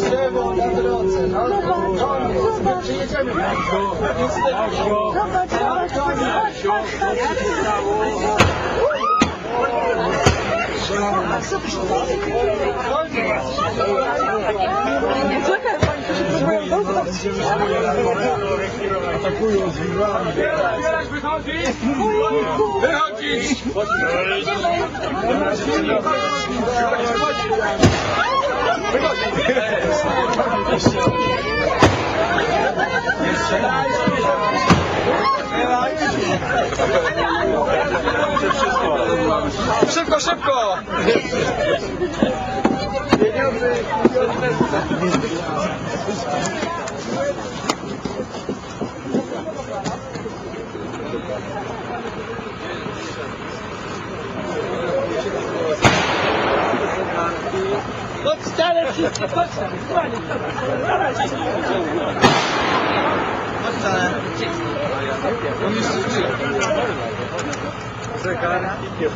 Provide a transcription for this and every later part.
Drzewo na drodze, no koniec, my przyjedziemy. Zobacz, zobacz, zobacz. Nie czekaj, Atakują z Irlandii. Wychodzić! Wychodzić! Jeszcze raz! Szybko, szybko! Pieniądze, Podstawę wszystkie, podstawę, On jest Zegarki nie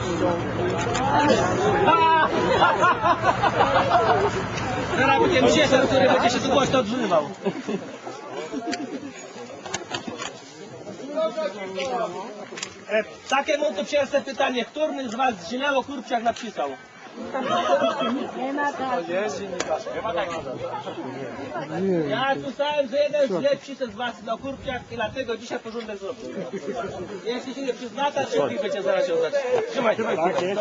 Teraz będziemy się, który będzie się tu głośno odzywał. E, Takie mu tu pierwsze pytanie. Który z was źle kurczak napisał? Nie ma tak. Ja słyszałem, że jeden źle pisze z was na kurczak i dlatego dzisiaj porządek zrobił. Jeśli się nie przyznata, to szybciej będzie zaraz ją zacząć. Trzymaj, trzymaj. Tak jest.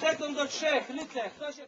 Sekund do trzech, się...